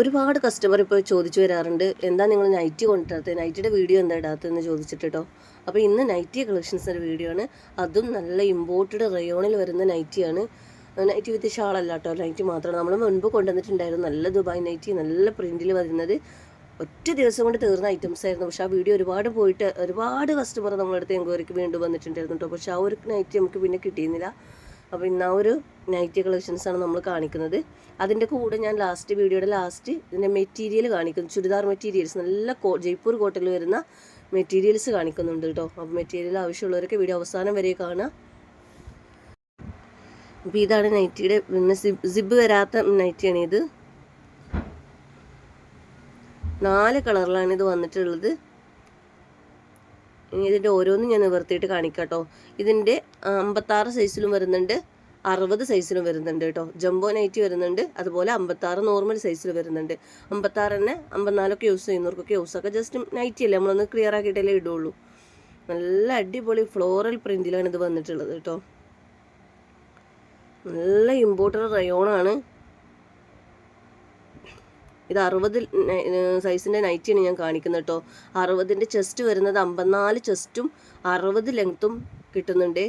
ഒരുപാട് കസ്റ്റമർ ഇപ്പോൾ ചോദിച്ചു വരാറുണ്ട് എന്താ നിങ്ങൾ നൈറ്റി കൊണ്ടിടാത്തത് നൈറ്റിയുടെ വീഡിയോ എന്താ ഇടാത്തതെന്ന് ചോദിച്ചിട്ട് കേട്ടോ അപ്പോൾ ഇന്ന് നൈറ്റി കളക്ഷൻസിന്റെ വീഡിയോ ആണ്. അതും നല്ല ഇമ്പോർട്ടഡ് റയോണിൽ വരുന്ന നൈറ്റിയാണ് നൈറ്റി വിത്ത് ഷാളല്ല കേട്ടോ നൈറ്റി മാത്രമാണ് നമ്മൾ മുൻപ് കൊണ്ടുവന്നിട്ടുണ്ടായിരുന്നു നല്ല ദുബായ് നൈറ്റി നല്ല പ്രിന്റിൽ വരുന്നത്. ഒറ്റ ദിവസം കൊണ്ട് തീർന്ന ഐറ്റംസ് ആയിരുന്നു. പക്ഷേ ആ വീഡിയോ ഒരുപാട് പോയിട്ട് ഒരുപാട് കസ്റ്റമർ നമ്മളടുത്ത് എൻക്വയറിക്ക് വീണ്ടും വന്നിട്ടുണ്ടായിരുന്നു കേട്ടോ പക്ഷേ ആ ഒരു നൈറ്റി നമുക്ക് പിന്നെ കിട്ടിയിരുന്നില്ല. അപ്പോൾ ഇന്ന് ആ ഒരു നൈറ്റി കളക്ഷൻസ് ആണ് നമ്മൾ കാണിക്കുന്നത്. അതിന്റെ കൂടെ ഞാൻ ലാസ്റ്റ് വീഡിയോയുടെ ലാസ്റ്റ് ഇതിന്റെ മെറ്റീരിയൽ കാണിക്കുന്നു. ചുരിദാർ മെറ്റീരിയൽസ് നല്ല കോ ജയ്പൂർ കോട്ടയിൽ വരുന്ന മെറ്റീരിയൽസ് കാണിക്കുന്നുണ്ട് കേട്ടോ അപ്പോൾ മെറ്റീരിയൽ ആവശ്യമുള്ളവരൊക്കെ വീഡിയോ അവസാനം വരെ കാണുക അപ്പോൾ ഇതാണ് നൈറ്റിയുടെ പിന്നെ സിബ് വരാത്ത നൈറ്റിയാണ് ഇത്. നാല് കളറിലാണ് ഇത് വന്നിട്ടുള്ളത്. ഇതിന്റെ ഓരോന്നും ഞാൻ നിവർത്തിയിട്ട് കാണിക്കാം കേട്ടോ ഇതിന്റെ അമ്പത്താറ് സൈസിലും വരുന്നുണ്ട്. അറുപത് സൈസിലും വരുന്നുണ്ട് കേട്ടോ. ജംബോ നൈറ്റി വരുന്നുണ്ട്. അതുപോലെ അമ്പത്താറ് നോർമൽ സൈസിൽ വരുന്നുണ്ട്. അമ്പത്താറ് തന്നെ അമ്പത്തിനാലൊക്കെ യൂസ് ചെയ്യുന്നവർക്കൊക്കെ യൂസ് യൂസൊക്കെ ജസ്റ്റ് നൈറ്റി അല്ലേ? നമ്മളൊന്ന് ക്ലിയർ ആക്കിയിട്ടല്ലേ ഇടുള്ളൂ. നല്ല അടിപൊളി ഫ്ലോറൽ പ്രിന്റിലാണ് ഇത് വന്നിട്ടുള്ളത് കേട്ടോ. നല്ല ഇമ്പോർട്ടഡ് റയോണാണ് ഇത് അറുപത് സൈസിന്റെ നൈറ്റിയാണ് ഞാൻ കാണിക്കുന്നത് കേട്ടോ അറുപതിന്റെ ചെസ്റ്റ് വരുന്നത് അമ്പത്തിനാല് ചെസ്റ്റും അറുപത് ലെങ്ത്തും കിട്ടുന്നുണ്ട്.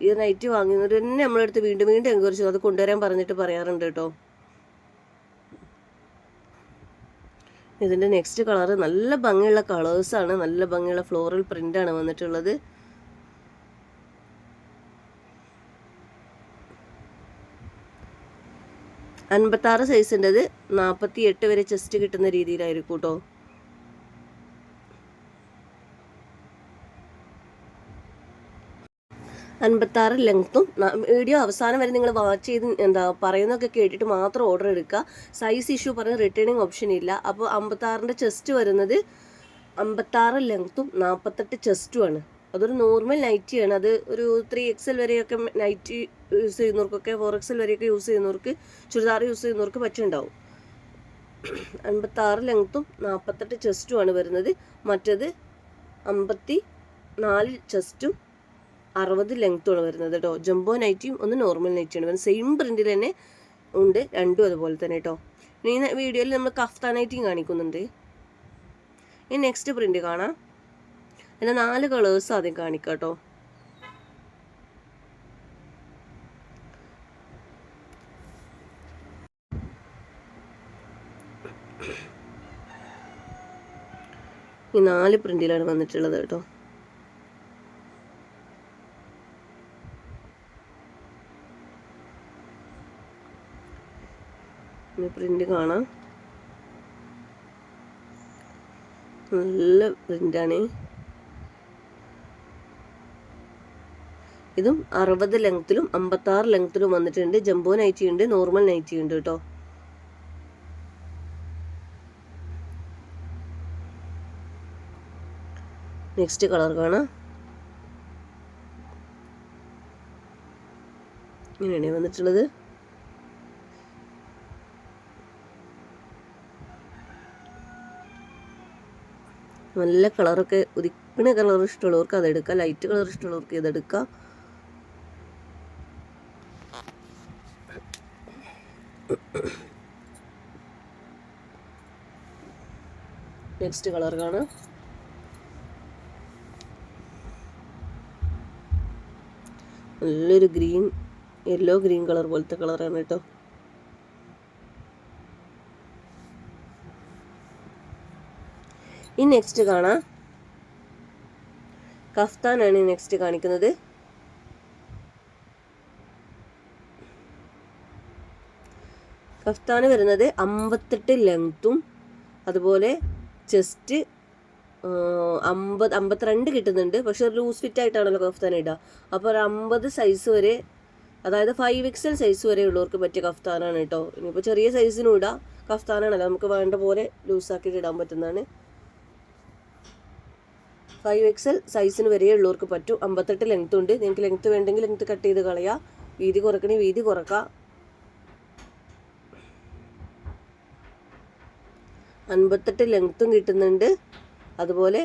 ഈ നൈറ്റ് വാങ്ങുന്നവർ തന്നെ നമ്മളെടുത്ത് വീണ്ടും വീണ്ടും എൻക്വയറി അത് കൊണ്ടുവരാൻ പറഞ്ഞിട്ട് പറയാറുണ്ട് കേട്ടോ ഇതിന്റെ നെക്സ്റ്റ് കളർ നല്ല ഭംഗിയുള്ള കളേഴ്സാണ് നല്ല ഭംഗിയുള്ള ഫ്ലോറൽ പ്രിന്റാണ് വന്നിട്ടുള്ളത്. അൻപത്താറ് സൈസിന്റെത് നാൽപ്പത്തി എട്ട് വരെ ചെസ്റ്റ് കിട്ടുന്ന രീതിയിലായിരിക്കും കേട്ടോ. അൻപത്താറ് ലെങ്ത്തും വീഡിയോ അവസാനം വരെ നിങ്ങൾ വാച്ച് ചെയ്ത് എന്താ പറയുന്നതൊക്കെ കേട്ടിട്ട് മാത്രം ഓർഡർ എടുക്കുക. സൈസ് ഇഷ്യൂ പറഞ്ഞ് റിട്ടേണിങ് ഓപ്ഷൻ ഇല്ല. അപ്പോൾ അമ്പത്താറിന്റെ ചെസ്റ്റ് വരുന്നത് അമ്പത്താറ് ലെങ്ത്തും നാൽപ്പത്തെട്ട് ചെസ്റ്റുമാണ് അതൊരു നോർമൽ നൈറ്റിയാണ് അത് ഒരു ത്രീ എക്സൽ വരെയൊക്കെ നൈറ്റി യൂസ് ചെയ്യുന്നവർക്കൊക്കെ ഫോർ എക്സൽ വരെയൊക്കെ യൂസ് ചെയ്യുന്നവർക്ക് ചുരിദാർ യൂസ് ചെയ്യുന്നവർക്ക് പറ്റുണ്ടാവും അൻപത്താറ് ലെങ്ത്തും നാൽപ്പത്തെട്ട് ചെസ്റ്റുമാണ് വരുന്നത്. മറ്റത് അമ്പത്തി നാല് ചെസ്റ്റും അറുപത് ലെങ്ത്തുമാണ് വരുന്നത് കേട്ടോ. ജംബോ നൈറ്റിയും ഒന്ന് നോർമൽ നൈറ്റിയാണ് വരുന്നത് സെയിം പ്രിന്റിൽ തന്നെ ഉണ്ട് രണ്ടും അതുപോലെ തന്നെ കേട്ടോ. ഇനി വീഡിയോയിൽ നമ്മൾ കഫ്താ നൈറ്റിയും കാണിക്കുന്നുണ്ട്. ഇനി നെക്സ്റ്റ് പ്രിന്റ് കാണാം. അതിന്റെ നാല് കളേഴ്സ് ആദ്യം കാണിക്കാം കേട്ടോ ഈ നാല് പ്രിന്റിലാണ് വന്നിട്ടുള്ളത് കേട്ടോ. പ്രിന്റ് കാണാം. നല്ല പ്രിന്റാണ്. ഇതും അറുപത് ലെങ്ത്തിലും അമ്പത്താറ് ലെങ്ത്തിലും വന്നിട്ടുണ്ട്. ജംബോ നൈറ്റി ഉണ്ട് നോർമൽ നൈറ്റി ഉണ്ട് കേട്ടോ നെക്സ്റ്റ് കളർ കാണാം. ഇങ്ങനെയാണ് വന്നിട്ടുള്ളത്. നല്ല കളറൊക്കെ ഉദിക്കണ കളർ ഇഷ്ടമുള്ളവർക്ക് അതെടുക്കാം ലൈറ്റ് കളർ ഇഷ്ടമുള്ളവർക്ക് ഇതെടുക്കാം നെക്സ്റ്റ് കളർ കാണാം. നല്ലൊരു ഗ്രീൻ യെല്ലോ ഗ്രീൻ കളർ പോലത്തെ കളറാണ് കേട്ടോ. ഈ നെക്സ്റ്റ് കാണാം. കഫ്താനാണ് നെക്സ്റ്റ് കാണിക്കുന്നത്. കഫ്താന് വരുന്നത് അമ്പത്തെട്ട് ലെങ്ത്തും അതുപോലെ ചെസ്റ്റ് അമ്പത് അമ്പത്തിരണ്ട് കിട്ടുന്നുണ്ട്. പക്ഷെ ലൂസ് ഫിറ്റ് ആയിട്ടാണല്ലോ കഫ്താൻ ഇടുക. അപ്പോൾ ഒരു അമ്പത് സൈസ് വരെ അതായത് ഫൈവ് എക്സൽ സൈസ് വരെ ഉള്ളവർക്ക് പറ്റിയ കഫ്താനാണ് കേട്ടോ. ഇനിയിപ്പോൾ ചെറിയ സൈസിനും ഇടാം. കഫ്താനാണല്ലോ നമുക്ക് വേണ്ട പോലെ ലൂസാക്കിയിട്ട് ഇടാൻ പറ്റുന്നതാണ്. ഫൈവ് എക്സൽ സൈസിന് വരെ ഉള്ളവർക്ക് പറ്റും. അമ്പത്തെട്ട് ലെങ്ത് ഉണ്ട്. നിങ്ങൾക്ക് ലെങ്ത് വേണ്ടെങ്കിൽ ലെങ്ത് കട്ട് ചെയ്ത് കളയാം. വീതി കുറക്കണേ വീതി കുറക്കാം. അൻപത്തെട്ട് ലെങ്ത്തും കിട്ടുന്നുണ്ട്. അതുപോലെ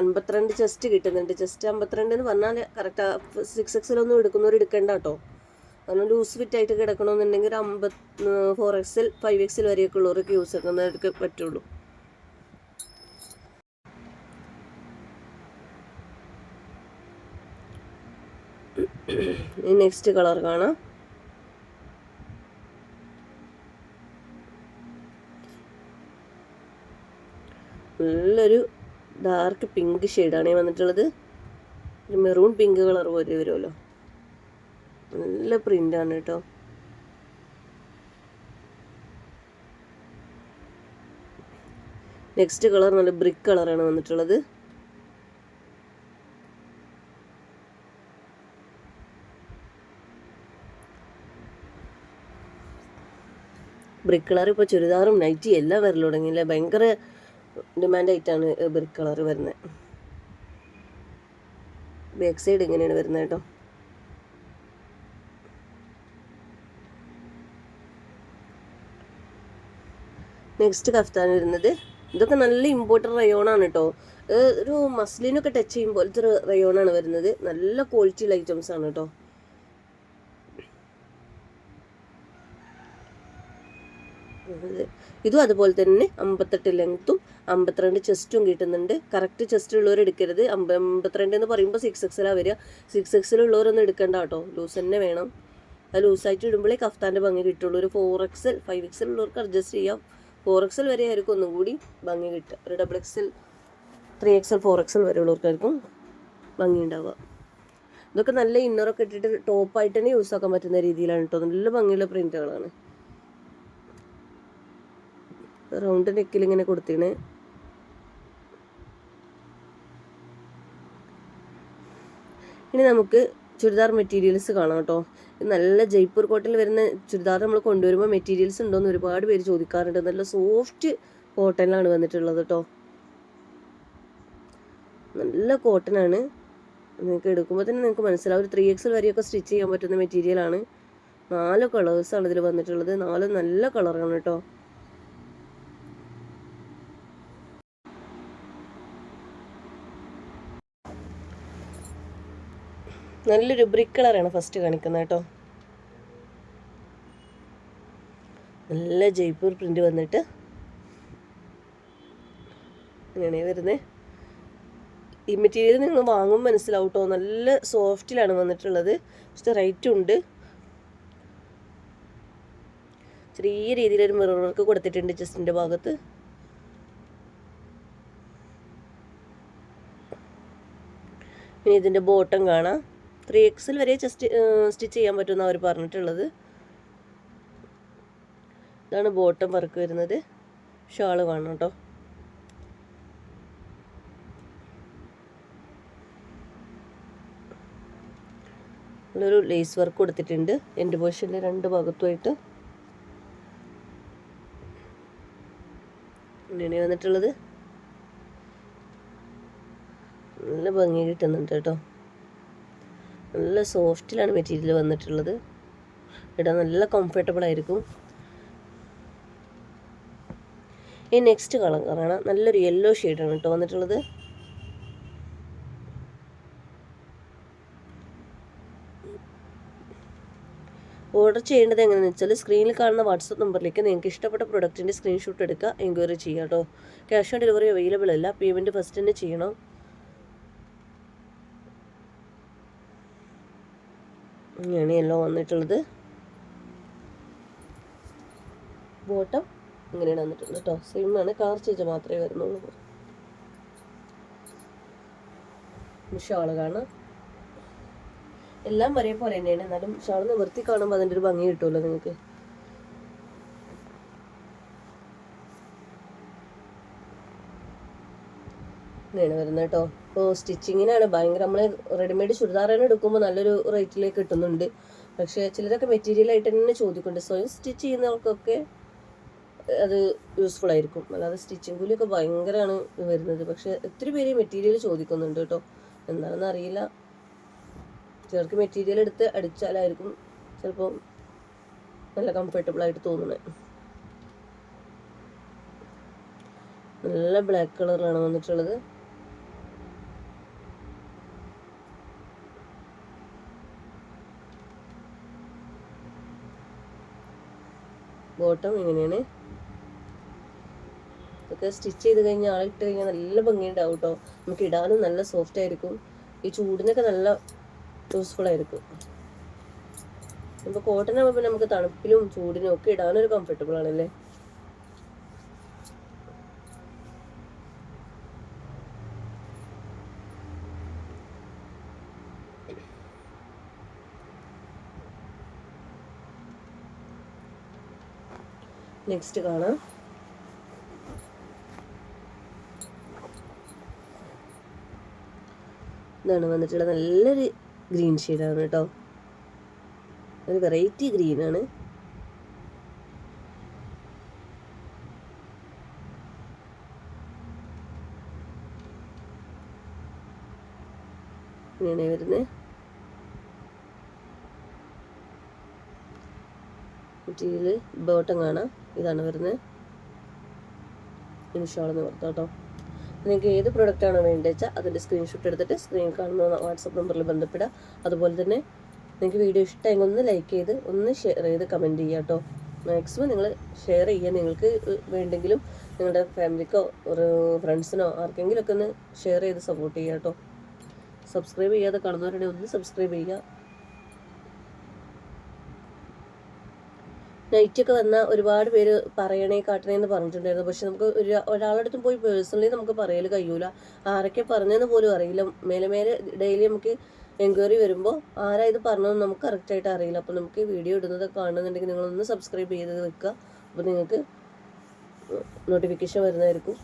അൻപത്തിരണ്ട് ചെസ്റ്റ് കിട്ടുന്നുണ്ട്. ചെസ്റ്റ് അമ്പത്തിരണ്ട് എന്ന് പറഞ്ഞാൽ കറക്റ്റ് സിക്സ് ഒന്നും എടുക്കുന്നവർ എടുക്കേണ്ട കേട്ടോ. കാരണം ലൂസ് ഫിറ്റ് ആയിട്ട് കിടക്കണമെന്നുണ്ടെങ്കിൽ ഒരു അമ്പത് ഫോർ എക്സൽ ഫൈവ് എക്സൽ വരെയൊക്കെ ഉള്ളവർക്ക് യൂസ് ആക്കുന്നവർക്ക് പറ്റുള്ളൂ. നെക്സ്റ്റ് കളർ കാണാം. നല്ലൊരു ഡാർക്ക് പിങ്ക് ഷെയ്ഡാണ് വന്നിട്ടുള്ളത്. ഒരു മെറൂൺ പിങ്ക് കളർ പോലെ വരുമല്ലോ. നല്ല പ്രിന്റാണ് കേട്ടോ. നെക്സ്റ്റ് കളർ നല്ല ബ്രിക്ക് കളറാണ് വന്നിട്ടുള്ളത്. ബ്രിക്ക് കളർ ഇപ്പോൾ ചുരിദാറും നൈറ്റി എല്ലാം വരൽ തുടങ്ങിയില്ലേ? ഭയങ്കര ഡിമാൻഡ് ആയിട്ടാണ് ബ്രിക്ക് കളർ വരുന്നത്. ബാക്ക് സൈഡ് ഇങ്ങനെയാണ് വരുന്നത് കേട്ടോ. നെക്സ്റ്റ് കഫ്താൻ വരുന്നത്. ഇതൊക്കെ നല്ല ഇമ്പോർട്ടന്റ് റയോണാണ് കേട്ടോ. ഒരു മസ്ലിനൊക്കെ ടച്ച് ചെയ്യും പോലത്തെ ഒരു റയോണാണ് വരുന്നത്. നല്ല ക്വാളിറ്റിയുള്ള ഐറ്റംസ് ആണ് കേട്ടോ അതെ. ഇതും അതുപോലെ തന്നെ അമ്പത്തെട്ട് ലെങ്ത്തും അമ്പത്തിരണ്ട് ചെസ്റ്റും കിട്ടുന്നുണ്ട്. കറക്റ്റ് ചെസ്റ്റ് ഉള്ളവർ എടുക്കരുത്. അമ്പ അമ്പത്തിരണ്ട് എന്ന് പറയുമ്പോൾ സിക്സ് എക്സലാണ് വരിക. സിക്സ് എക്സൽ ഉള്ളവരൊന്നും എടുക്കണ്ട കേട്ടോ. ലൂസ് തന്നെ വേണം. അത് ലൂസായിട്ട് ഇടുമ്പോഴേ കഫ്താന്റെ ഭംഗി കിട്ടുള്ളൂ. ഒരു ഫോർ എക്സൽ ഫൈവ് എക്സൽ ഉള്ളവർക്ക് അഡ്ജസ്റ്റ് ചെയ്യാം. ഫോർ എക്സൽ വരെ ആയിരിക്കും ഒന്നും കൂടി ഭംഗി കിട്ടുക. ഒരു double XL three XL four XL വരെ ഉള്ളവർക്കായിരിക്കും ഭംഗി ഉണ്ടാവുക. ഇതൊക്കെ നല്ല ഇന്നറൊക്കെ ഇട്ടിട്ട് ടോപ്പായിട്ട് തന്നെ യൂസ് ആക്കാൻ പറ്റുന്ന രീതിയിലാണ് കേട്ടോ നല്ല ഭംഗിയുള്ള പ്രിന്റുകളാണ് റൗണ്ട് നെക്കിൽ ഇങ്ങനെ കൊടുത്തിന്. ഇനി നമുക്ക് ചുരിദാർ മെറ്റീരിയൽസ് കാണാം കേട്ടോ. നല്ല ജയ്പൂർ കോട്ടിൽ വരുന്ന ചുരിദാർ നമ്മൾ കൊണ്ടുവരുമ്പോൾ മെറ്റീരിയൽസ് ഉണ്ടോയെന്ന് ഒരുപാട് പേര് ചോദിക്കാറുണ്ട്. നല്ല സോഫ്റ്റ് കോട്ടനിലാണ് വന്നിട്ടുള്ളത് കേട്ടോ. നല്ല കോട്ടനാണ്. നിങ്ങൾക്ക് എടുക്കുമ്പോൾ തന്നെ നിങ്ങൾക്ക് മനസ്സിലാവും. ഒരു ത്രീ എക്സൽ വരെയൊക്കെ സ്റ്റിച്ച് ചെയ്യാൻ പറ്റുന്ന മെറ്റീരിയലാണ്. നാല് കളേഴ്സാണ് ഇതിൽ വന്നിട്ടുള്ളത്. നാല് നല്ല കളറാണ് കേട്ടോ. നല്ലൊരു ബ്രിക്ക് കളറാണ് ഫസ്റ്റ് കാണിക്കുന്നത് കേട്ടോ. നല്ല ജയ്പൂർ പ്രിന്റ് വന്നിട്ട് അങ്ങനെയാണ് വരുന്നത് ഈ മെറ്റീരിയൽ നിങ്ങൾ വാങ്ങും മനസ്സിലാവും കേട്ടോ. നല്ല സോഫ്റ്റിലാണ് വന്നിട്ടുള്ളത്. പക്ഷേ റേറ്റും ഉണ്ട്. ചെറിയ രീതിയിലൊരു മിറർ വർക്ക് കൊടുത്തിട്ടുണ്ട് ജസ്റ്റിന്റെ ഭാഗത്ത്. പിന്നെ ഇതിന്റെ ബോട്ടം കാണാം. ത്രീ എക്സിൽ വരെ ജസ്റ്റ് സ്റ്റിച്ച് ചെയ്യാൻ പറ്റുമെന്ന് അവർ പറഞ്ഞിട്ടുള്ളത്. ഇതാണ് ബോട്ടം വർക്ക് വരുന്നത്. ഷാൾ കാണണം കേട്ടോ ഒരു ലേസ് വർക്ക് കൊടുത്തിട്ടുണ്ട്. എന്റെ പോഷന്റെ രണ്ട് ഭാഗത്തുമായിട്ട്. ഇങ്ങനെ വന്നിട്ടുള്ളത്. നല്ല ഭംഗി കിട്ടുന്നുണ്ട് കേട്ടോ നല്ല സോഫ്റ്റിലാണ് മെറ്റീരിയൽ വന്നിട്ടുള്ളത്. ഇടാൻ നല്ല കംഫർട്ടബിൾ ആയിരിക്കും. ഈ നെക്സ്റ്റ് കളർ കാണാം. നല്ലൊരു യെല്ലോ ഷെയ്ഡാണ് കേട്ടോ വന്നിട്ടുള്ളത്. ഓർഡർ ചെയ്യേണ്ടത് എങ്ങനെയാണെന്ന് വെച്ചാൽ സ്ക്രീനിൽ കാണുന്ന വാട്സപ്പ് നമ്പറിലേക്ക് നിങ്ങൾക്ക് ഇഷ്ടപ്പെട്ട പ്രൊഡക്റ്റിന്റെ സ്ക്രീൻഷോട്ട് എടുക്കുക എൻക്വയറി ചെയ്യുക കേട്ടോ. ക്യാഷ് ഓൺ ഡെലിവറി അവൈലബിൾ അല്ല പേയ്മെന്റ് ഫസ്റ്റ് തന്നെ ചെയ്യണം. ഇങ്ങനെയാണ് വന്നിട്ടുള്ളത്. ബോട്ടം ഇങ്ങനെയാണ് വന്നിട്ടുള്ളത് കേട്ടോ സെയിം ആണ്. കാർ ചേഞ്ച് മാത്രമേ വരുന്നുള്ളൂ. ഷാൾ കാണാം. എല്ലാം ഒരേപോലെ തന്നെയാണ്. എന്നാലും ഷാൾ നിവർത്തി കാണുമ്പോൾ അതിന്റെ ഒരു ഭംഗി കിട്ടുമല്ലോ നിങ്ങൾക്ക്. ഇങ്ങനെയാണ് വരുന്നത് കേട്ടോ. ഇപ്പോൾ സ്റ്റിച്ചിങ്ങിനാണ് ഭയങ്കര നമ്മൾ റെഡിമെയ്ഡ് ചുരിദാർ തന്നെ എടുക്കുമ്പോൾ നല്ലൊരു റേറ്റിലേക്ക് കിട്ടുന്നുണ്ട്. പക്ഷേ ചിലരൊക്കെ മെറ്റീരിയൽ ആയിട്ട് തന്നെ ചോദിക്കുന്നുണ്ട്. സ്വയം സ്റ്റിച്ച് ചെയ്യുന്നവർക്കൊക്കെ അത് യൂസ്ഫുൾ ആയിരിക്കും. അല്ലാതെ സ്റ്റിച്ചിങ് കൂലിയൊക്കെ ഭയങ്കരമാണ് വരുന്നത്. പക്ഷേ ഒത്തിരി പേര് മെറ്റീരിയൽ ചോദിക്കുന്നുണ്ട് കേട്ടോ. എന്താണെന്ന് അറിയില്ല. ചിലർക്ക് മെറ്റീരിയൽ എടുത്ത് അടിച്ചാലായിരിക്കും ചിലപ്പോൾ നല്ല കംഫർട്ടബിൾ ആയിട്ട് തോന്നുന്നത്. നല്ല ബ്ലാക്ക് കളറിലാണ് വന്നിട്ടുള്ളത്. ബോട്ടം ഇങ്ങനെയാണ്. ഇതൊക്കെ സ്റ്റിച്ച് ചെയ്ത് കഴിഞ്ഞാൽ ആളിട്ട് കഴിഞ്ഞാൽ നല്ല ഭംഗിയുണ്ടാവും കേട്ടോ നമുക്ക് ഇടാനും നല്ല സോഫ്റ്റ് ആയിരിക്കും. ഈ ചൂടിനൊക്കെ നല്ല യൂസ്ഫുൾ ആയിരിക്കും. ഇപ്പോൾ കോട്ടൺ ആകുമ്പോൾ നമുക്ക് തണുപ്പിലും ചൂടിനും ഒക്കെ ഇടാനൊരു കംഫർട്ടബിൾ ആണല്ലേ? നെക്സ്റ്റ് കാണാം. ഇതാണ് വന്നിട്ടുള്ള നല്ലൊരു ഗ്രീൻ ഷെയ്ഡാണ് കേട്ടോ. ഒരു വെറൈറ്റി ഗ്രീനാണ് ഇങ്ങനെ വരുന്നത്. മെറ്റീരിയൽ ബോട്ടം കാണാം. ഇതാണ് വരുന്നത്. ഇനി ഷോളെന്ന് കേട്ടോ. നിങ്ങൾക്ക് ഏത് പ്രൊഡക്റ്റ് ആണോ വേണ്ടത് വെച്ചാൽ അതിന്റെ സ്ക്രീൻഷോട്ട് എടുത്തിട്ട് സ്ക്രീൻ കാണുന്ന വാട്സപ്പ് നമ്പറിൽ ബന്ധപ്പെടുക. അതുപോലെ തന്നെ നിങ്ങൾക്ക് വീഡിയോ ഇഷ്ടമെങ്കിൽ ഒന്ന് ലൈക്ക് ചെയ്ത് ഒന്ന് ഷെയർ ചെയ്ത് കമന്റ് ചെയ്യുക കേട്ടോ. മാക്സിമം നിങ്ങൾ ഷെയർ ചെയ്യുക. നിങ്ങൾക്ക് വേണ്ടെങ്കിലും നിങ്ങളുടെ ഫാമിലിക്കോ ഒരു ഫ്രണ്ട്സിനോ ആർക്കെങ്കിലും ഒക്കെ ഒന്ന് ഷെയർ ചെയ്ത് സപ്പോർട്ട് ചെയ്യുക കേട്ടോ. സബ്സ്ക്രൈബ് ചെയ്യാതെ കാണുന്നവരുണ്ടെങ്കിൽ ഒന്ന് സബ്സ്ക്രൈബ് ചെയ്യുക. നൈറ്റൊക്കെ വന്നാൽ ഒരുപാട് പേര് പറയണേ കാട്ടണേ എന്ന് പറഞ്ഞിട്ടുണ്ടായിരുന്നു. പക്ഷെ നമുക്ക് ഒരു ഒരാളടുത്തും പോയി പേഴ്സണലി നമുക്ക് പറയൽ കഴിയൂല. ആരൊക്കെ പറഞ്ഞതെന്ന് പോലും അറിയില്ല. മേലെ മേലെ ഡെയിലി നമുക്ക് എൻക്വയറി വരുമ്പോൾ ആരാ ഇത് പറഞ്ഞതെന്ന് നമുക്ക് കറക്റ്റായിട്ട് അറിയില്ല. അപ്പോൾ നമുക്ക് വീഡിയോ ഇടുന്നത് കാണുന്നുണ്ടെങ്കിൽ നിങ്ങളൊന്ന് സബ്സ്ക്രൈബ് ചെയ്ത് വെക്കുക. അപ്പോൾ നിങ്ങൾക്ക് നോട്ടിഫിക്കേഷൻ വരുന്നതായിരിക്കും.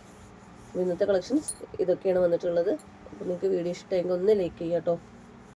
ഇന്നത്തെ കളക്ഷൻസ് ഇതൊക്കെയാണ് വന്നിട്ടുള്ളത്. അപ്പോൾ നിങ്ങൾക്ക് വീഡിയോ ഇഷ്ടമെങ്കിൽ ഒന്ന് ലൈക്ക് ചെയ്യാം കേട്ടോ